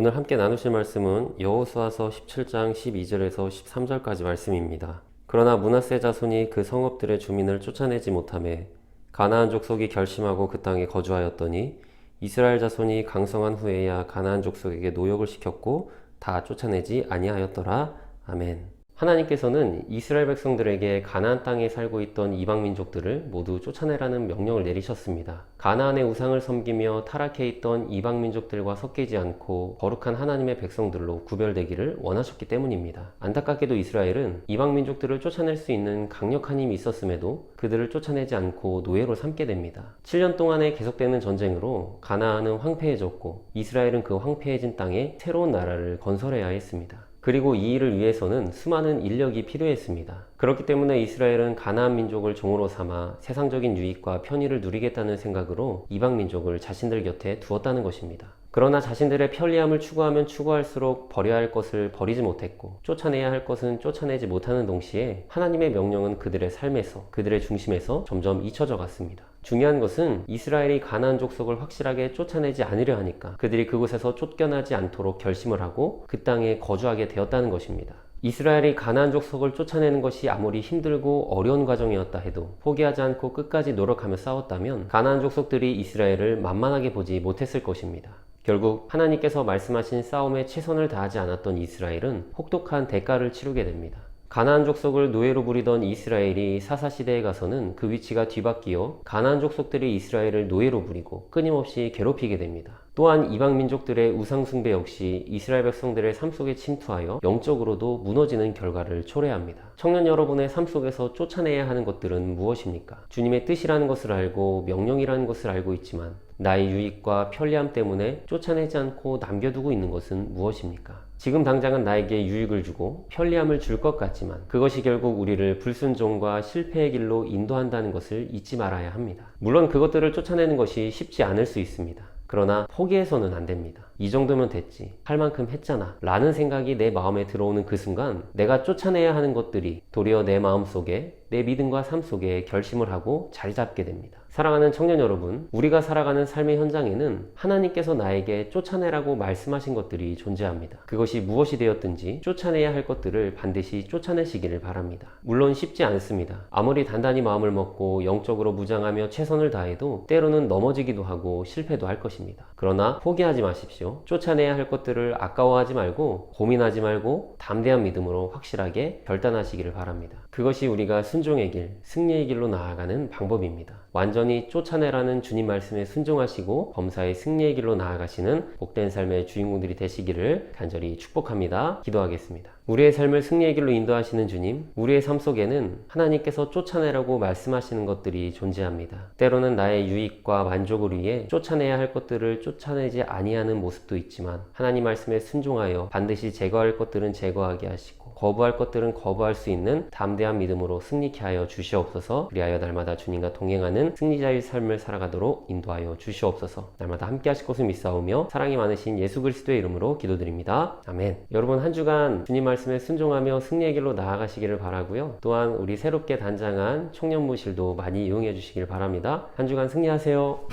오늘 함께 나누실 말씀은 여호수아서 17장 12절에서 13절까지 말씀입니다. 그러나 문하세 자손이 그 성읍들의 주민을 쫓아내지 못함에 가나안 족속이 결심하고 그 땅에 거주하였더니 이스라엘 자손이 강성한 후에야 가나안 족속에게 노역을 시켰고 다 쫓아내지 아니하였더라. 아멘. 하나님께서는 이스라엘 백성들에게 가나안 땅에 살고 있던 이방 민족들을 모두 쫓아내라는 명령을 내리셨습니다. 가나안의 우상을 섬기며 타락해 있던 이방 민족들과 섞이지 않고 거룩한 하나님의 백성들로 구별되기를 원하셨기 때문입니다. 안타깝게도 이스라엘은 이방 민족들을 쫓아낼 수 있는 강력한 힘이 있었음에도 그들을 쫓아내지 않고 노예로 삼게 됩니다. 7년 동안에 계속되는 전쟁으로 가나안은 황폐해졌고 이스라엘은 그 황폐해진 땅에 새로운 나라를 건설해야 했습니다. 그리고 이 일을 위해서는 수많은 인력이 필요했습니다. 그렇기 때문에 이스라엘은 가나안 민족을 종으로 삼아 세상적인 유익과 편의를 누리겠다는 생각으로 이방 민족을 자신들 곁에 두었다는 것입니다. 그러나 자신들의 편리함을 추구하면 추구할수록 버려야 할 것을 버리지 못했고 쫓아내야 할 것은 쫓아내지 못하는 동시에 하나님의 명령은 그들의 삶에서 그들의 중심에서 점점 잊혀져 갔습니다. 중요한 것은 이스라엘이 가나안 족속을 확실하게 쫓아내지 않으려 하니까 그들이 그곳에서 쫓겨나지 않도록 결심을 하고 그 땅에 거주하게 되었다는 것입니다. 이스라엘이 가나안 족속을 쫓아내는 것이 아무리 힘들고 어려운 과정이었다 해도 포기하지 않고 끝까지 노력하며 싸웠다면 가나안 족속들이 이스라엘을 만만하게 보지 못했을 것입니다. 결국 하나님께서 말씀하신 싸움에 최선을 다하지 않았던 이스라엘은 혹독한 대가를 치르게 됩니다. 가나안 족속을 노예로 부리던 이스라엘이 사사 시대에 가서는 그 위치가 뒤바뀌어 가나안 족속들이 이스라엘을 노예로 부리고 끊임없이 괴롭히게 됩니다. 또한 이방 민족들의 우상 숭배 역시 이스라엘 백성들의 삶 속에 침투하여 영적으로도 무너지는 결과를 초래합니다. 청년 여러분의 삶 속에서 쫓아내야 하는 것들은 무엇입니까? 주님의 뜻이라는 것을 알고 명령이라는 것을 알고 있지만 나의 유익과 편리함 때문에 쫓아내지 않고 남겨두고 있는 것은 무엇입니까? 지금 당장은 나에게 유익을 주고 편리함을 줄 것 같지만 그것이 결국 우리를 불순종과 실패의 길로 인도한다는 것을 잊지 말아야 합니다. 물론 그것들을 쫓아내는 것이 쉽지 않을 수 있습니다. 그러나 포기해서는 안 됩니다. 이 정도면 됐지. 할 만큼 했잖아. 라는 생각이 내 마음에 들어오는 그 순간 내가 쫓아내야 하는 것들이 도리어 내 마음 속에 내 믿음과 삶 속에 결심을 하고 자리 잡게 됩니다. 사랑하는 청년 여러분, 우리가 살아가는 삶의 현장에는 하나님께서 나에게 쫓아내라고 말씀하신 것들이 존재합니다. 그것이 무엇이 되었든지 쫓아내야 할 것들을 반드시 쫓아내시기를 바랍니다. 물론 쉽지 않습니다. 아무리 단단히 마음을 먹고 영적으로 무장하며 최선을 다해도 때로는 넘어지기도 하고 실패도 할 것입니다. 그러나 포기하지 마십시오. 쫓아내야 할 것들을 아까워하지 말고 고민하지 말고 담대한 믿음으로 확실하게 결단하시기를 바랍니다. 그것이 우리가 순종의 길, 승리의 길로 나아가는 방법입니다. 완전히 쫓아내라는 주님 말씀에 순종하시고 범사의 승리의 길로 나아가시는 복된 삶의 주인공들이 되시기를 간절히 축복합니다. 기도하겠습니다. 우리의 삶을 승리의 길로 인도하시는 주님, 우리의 삶 속에는 하나님께서 쫓아내라고 말씀하시는 것들이 존재합니다. 때로는 나의 유익과 만족을 위해 쫓아내야 할 것들을 쫓아내지 아니하는 모습도 있지만 하나님 말씀에 순종하여 반드시 제거할 것들은 제거하게 하시고 거부할 것들은 거부할 수 있는 담대한 믿음으로 승리케 하여 주시옵소서. 그리하여 날마다 주님과 동행하는 승리자의 삶을 살아가도록 인도하여 주시옵소서. 날마다 함께 하실 것을 믿사오며 사랑이 많으신 예수 그리스도의 이름으로 기도드립니다. 아멘. 여러분 한 주간 주님 말씀에 순종하며 승리의 길로 나아가시기를 바라고요. 또한 우리 새롭게 단장한 청년무실도 많이 이용해 주시길 바랍니다. 한 주간 승리하세요.